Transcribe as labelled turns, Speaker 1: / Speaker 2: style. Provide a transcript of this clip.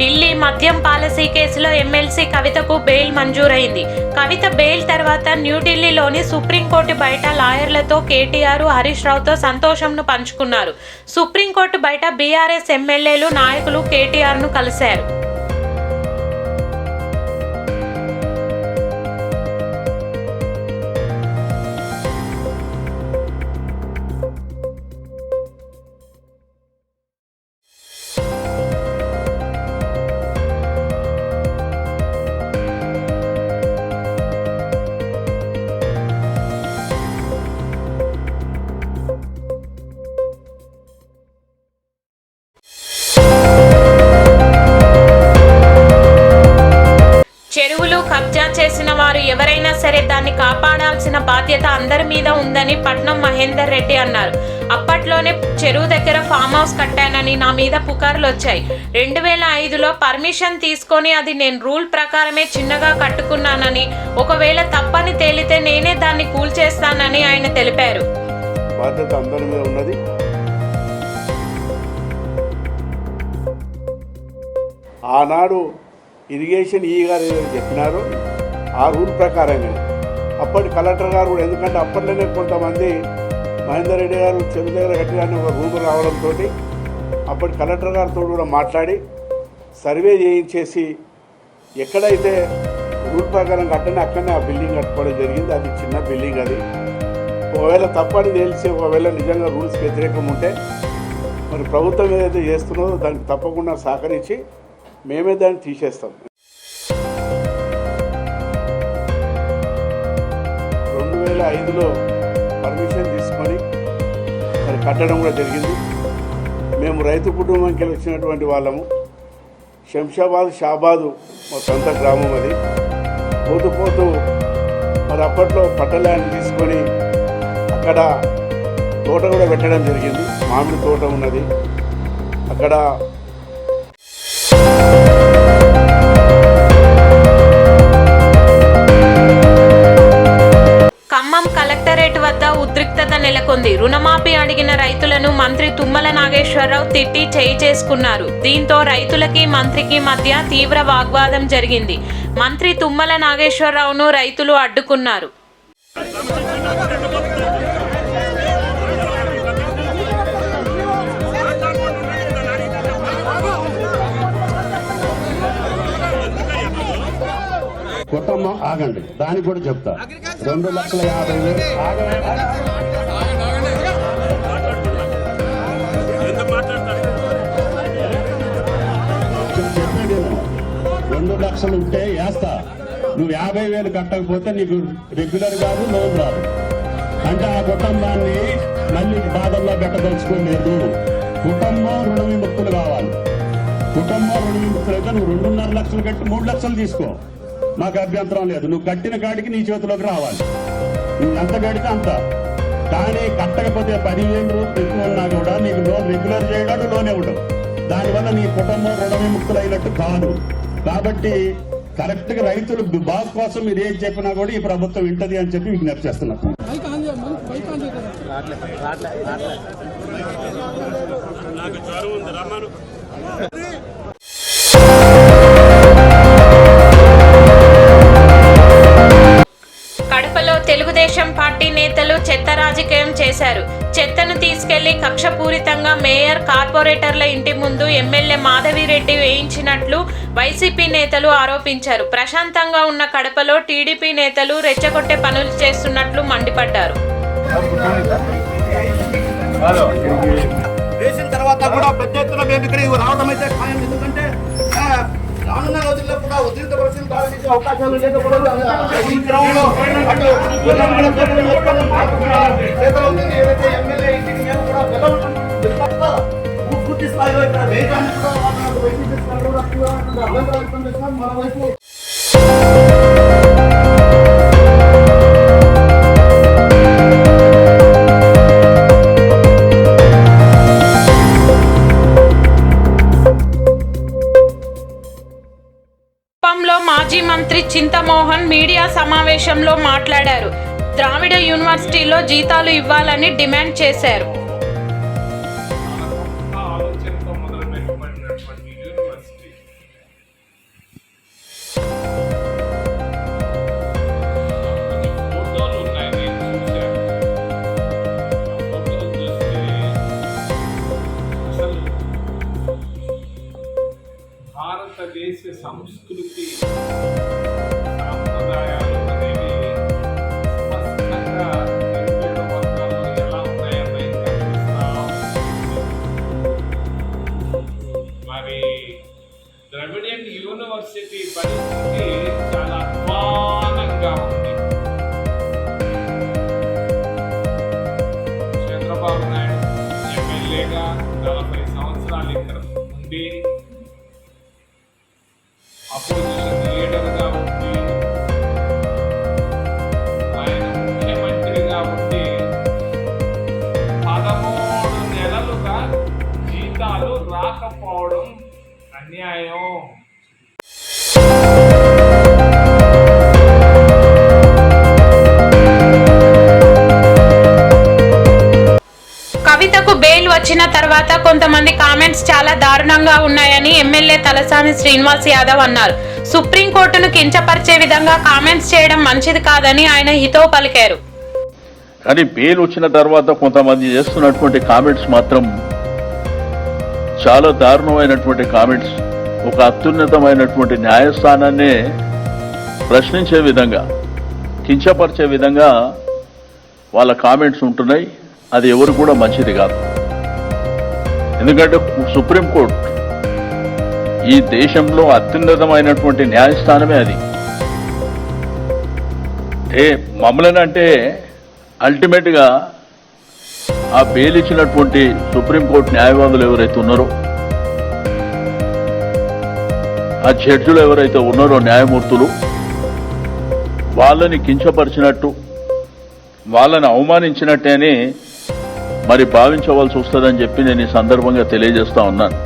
Speaker 1: ఢిల్లీ మద్యం పాలసీ కేసులో ఎమ్మెల్సీ కవితకు బెయిల్ మంజూరైంది. కవిత బెయిల్ తర్వాత న్యూఢిల్లీలోని సుప్రీంకోర్టు బయట లాయర్లతో కేటీఆర్ హరీష్ రావుతో సంతోషంను పంచుకున్నారు. సుప్రీంకోర్టు బయట బీఆర్ఎస్ ఎమ్మెల్యేలు నాయకులు కేటీఆర్ను కలిశారు. చెరువులు చేసిన వారు ఎవరైనా సరే దాన్ని కాపాడాల్సిన బాధ్యత అందరి మీద ఉందని పట్నం మహేందర్ రెడ్డి అన్నారు. అప్పట్లోనే చెరువు దగ్గర ఫామ్ హౌస్ కట్టానని నా మీద పుకార్లు వచ్చాయి. రెండు వేల ఐదులో పర్మిషన్ తీసుకొని అది నేను రూల్ ప్రకారమే చిన్నగా కట్టుకున్నానని ఒకవేళ తప్పని తేలితే నేనే దాన్ని కూల్చేస్తానని ఆయన తెలిపారు.
Speaker 2: బాధ్యత అందరి మీద ఉన్నది. ఆనాడు ఇరిగేషన్ ఈ గారు ఏదైతే చెప్పినారు. ఆ రూల్ ప్రకారమే. అప్పటి కలెక్టర్ గారు కూడా ఎందుకంటే అప్పట్లోనే కొంతమంది మహేందర్ రెడ్డి గారు చెరువు దగ్గర కట్టిన ఒక రూమ్ రావడంతో అప్పటి కలెక్టర్ గారితో కూడా మాట్లాడి సర్వే చేయించేసి ఎక్కడైతే రూల్ ప్రకారం కట్టని అక్కడనే ఆ బిల్డింగ్ కట్టుకోవడం జరిగింది. అది చిన్న బిల్డింగ్ అది. ఒకవేళ తప్పని తెలిసి ఒకవేళ నిజంగా రూల్స్ వ్యతిరేకం ఉంటే మరి ప్రభుత్వం ఏదైతే చేస్తున్నదో దానికి తప్పకుండా సహకరించి మేమే దాన్ని తీసేస్తాం. రెండు వేల ఐదులో పర్మిషన్ తీసుకొని మరి కట్టడం కూడా జరిగింది. మేము రైతు కుటుంబంకి వచ్చినటువంటి వాళ్ళము. శంషాబాద్ షాబాదు మా సొంత గ్రామం అది. పోతూ పోతూ మరి అప్పట్లో పట్టలాన్ని తీసుకొని అక్కడ తోట కూడా పెట్టడం జరిగింది. మామిడి తోట ఉన్నది. అక్కడ
Speaker 1: ఉద్రిక్తత రుణమాఫీ అడిగిన రైతులను మంత్రి తుమ్మల నాగేశ్వరరావు తిట్టి చేయి చేసుకున్నారు. దీంతో రైతులకి మంత్రికి మధ్య తీవ్ర వాగ్వాదం జరిగింది. మంత్రి తుమ్మల నాగేశ్వరరావును రైతులు అడ్డుకున్నారు.
Speaker 3: కుటుంబం ఆగండి. దానికి కూడా చెప్తా. రెండు లక్షల యాభై వేలు ఆగండి. రెండు లక్షలు ఉంటే వేస్తా. నువ్వు యాభై వేలు కట్టకపోతే నీకు రెగ్యులర్ కాదు లోన్ రాదు. అంటే ఆ కుటుంబాన్ని మళ్ళీ బాధల్లో పెట్టదలుచుకోలేదు కుటుంబం రుణ విముక్తులు కావాలి. కుటుంబం రుణ విముక్తులు అయితే నువ్వు రెండున్నర లక్షలు కట్టి మూడు లక్షలు తీసుకో. మాకు అభ్యంతరం లేదు. నువ్వు కట్టిన కాడికి నీ చేతిలోకి రావాలి. నువ్వు ఎంత కడితే అంత. కానీ కట్టకపోతే పదివేలు రూపాయలు ఎక్కువ ఉన్నా కూడా నీకు లోన్ రెగ్యులర్ చేయడానికి లోన్ ఇవ్వడం. దానివల్ల నీ కుటుంబం రుణ విముక్తులు అయినట్టు కాదు. కాబట్టి కరెక్ట్గా రైతులు బాగు కోసం మీరు ఏం చెప్పినా కూడా ఈ ప్రభుత్వం వింటది అని చెప్పి విజ్ఞప్తి
Speaker 4: బైక్
Speaker 1: రాజకీయం చేశారు. చెత్తను తీసుకెళ్ళి కక్షపూరితంగా మేయర్ కార్పొరేటర్ల ఇంటి ముందు ఎమ్మెల్యే మాధవిరెడ్డి వేయించినట్లు వైసీపీ నేతలు ఆరోపించారు. ప్రశాంతంగా ఉన్న కడపలో టీడీపీ నేతలు రెచ్చగొట్టే పనులు చేస్తున్నట్లు మండిపడ్డారు.
Speaker 5: వేసిన తర్వాత కూడా పెద్ద ఎత్తున మేము ఇక్కడ రావడం అయితే ఖాయం. ఎందుకంటే రానున్న రోజుల్లో కూడా ఉద్రిక్త పరిస్థితులు కావడానికి అవకాశాలు లేకపోవడం ఈ క్రమంలో అటు కూడా ఏదైతే ఎమ్మెల్యే ఇంటికి మేము కూడా వెళ్ళవడం పూర్తి స్థాయిలో ఇక్కడ కూడా
Speaker 1: చింతమోహన్ మీడియా సమావేశంలో మాట్లాడారు. ద్రావిడ యూనివర్సిటీలో జీతాలు ఇవ్వాలని డిమాండ్ చేశారు.
Speaker 6: భారతదేశ సంస్కృతి
Speaker 1: వచ్చిన తర్వాత కొంతమంది కామెంట్స్ చాలా దారుణంగా ఉన్నాయని ఎమ్మెల్యే తలసాని శ్రీనివాస్ యాదవ్ అన్నారు. సుప్రీంకోర్టును కించపరిచే విధంగా కామెంట్స్ చేయడం మంచిది కాదని ఆయన హితో పలికారు.
Speaker 7: కానీ బెయిల్ వచ్చిన తర్వాత కొంతమంది చేస్తున్నటువంటి కామెంట్స్ మాత్రం చాలా దారుణమైనటువంటి కామెంట్స్ ఒక అత్యున్నతమైనటువంటి న్యాయస్థానాన్నే ప్రశ్నించే విధంగా కించపరిచే విధంగా వాళ్ళ కామెంట్స్ ఉంటున్నాయి. అది ఎవరు కూడా మంచిది కాదు. ఎందుకంటే సుప్రీంకోర్టు ఈ దేశంలో అత్యున్నతమైనటువంటి న్యాయస్థానమే అది. ఏ మమ్మల్ని అంటే అల్టిమేట్గా ఆ బెయిల్ ఇచ్చినటువంటి సుప్రీంకోర్టు న్యాయవాదులు ఎవరైతే ఉన్నారో ఆ జడ్జులు ఎవరైతే ఉన్నారో న్యాయమూర్తులు వాళ్ళని కించపరిచినట్టు వాళ్ళని అవమానించినట్టే అని మరి భావించవలసి వస్తుందని చెప్పి నేను ఈ సందర్భంగా తెలియజేస్తా ఉన్నాను.